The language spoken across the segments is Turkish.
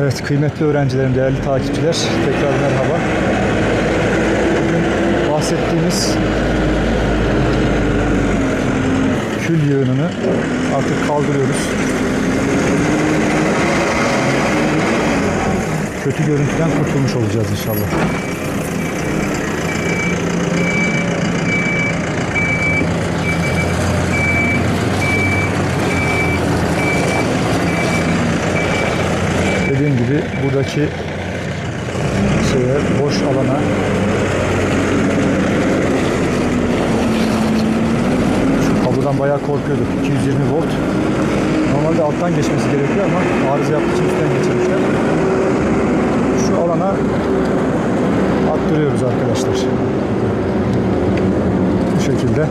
Evet kıymetli öğrencilerim, değerli takipçiler tekrar merhaba. Bugün bahsettiğimiz kül yığınını artık kaldırıyoruz. Kötü görüntüden kurtulmuş olacağız inşallah. Dediğim gibi buradaki şeye, boş alana şu kablodan bayağı korkuyorduk. 220 volt. Normalde alttan geçmesi gerekiyor ama arıza yaptığı için üstten geçirmişler. Şu alana attırıyoruz arkadaşlar. Bu şekilde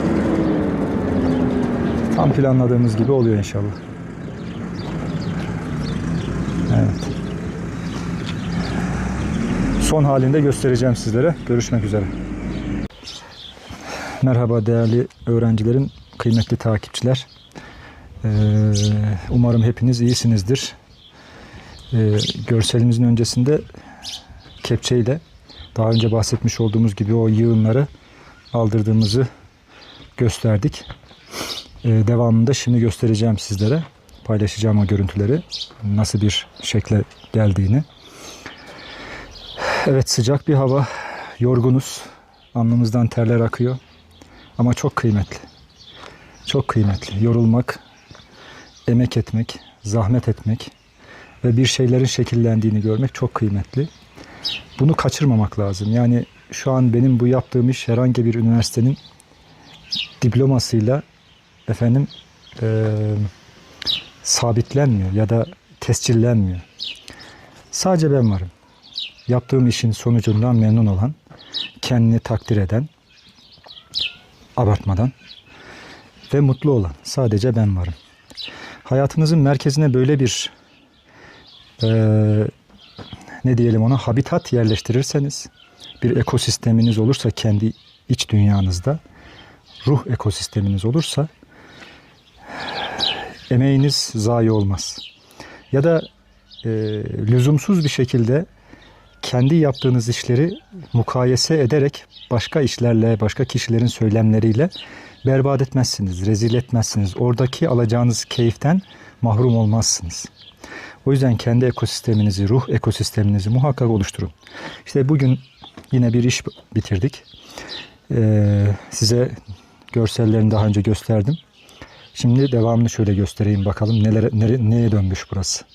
tam planladığımız gibi oluyor inşallah. Son halinde göstereceğim sizlere. Görüşmek üzere. Merhaba değerli öğrencilerim, kıymetli takipçiler. Ee, umarım hepiniz iyisinizdir. Ee, görselimizin öncesinde kepçeyle daha önce bahsetmiş olduğumuz gibi o yığınları aldırdığımızı gösterdik. Ee, devamında şimdi göstereceğim sizlere. Paylaşacağım o görüntüleri. Nasıl bir şekle geldiğini. Evet sıcak bir hava. Yorgunuz. Alnımızdan terler akıyor. Ama çok kıymetli. Çok kıymetli. Yorulmak, emek etmek, zahmet etmek ve bir şeylerin şekillendiğini görmek çok kıymetli. Bunu kaçırmamak lazım. Yani şu an benim bu yaptığım iş herhangi bir üniversitenin diplomasıyla efendim eee sabitlenmiyor ya da tescillenmiyor. Sadece ben varım. Yaptığım işin sonucundan memnun olan, kendini takdir eden, abartmadan ve mutlu olan sadece ben varım. Hayatınızın merkezine böyle bir eee, ne diyelim ona habitat yerleştirirseniz, bir ekosisteminiz olursa kendi iç dünyanızda, ruh ekosisteminiz olursa emeğiniz zayi olmaz. Ya da e, lüzumsuz bir şekilde kendi yaptığınız işleri mukayese ederek başka işlerle, başka kişilerin söylemleriyle berbat etmezsiniz, rezil etmezsiniz. Oradaki alacağınız keyiften mahrum olmazsınız. O yüzden kendi ekosisteminizi, ruh ekosisteminizi muhakkak oluşturun. İşte bugün yine bir iş bitirdik. Ee, size görsellerini daha önce gösterdim. Şimdi devamını şöyle göstereyim bakalım neler, nere, neye dönmüş burası.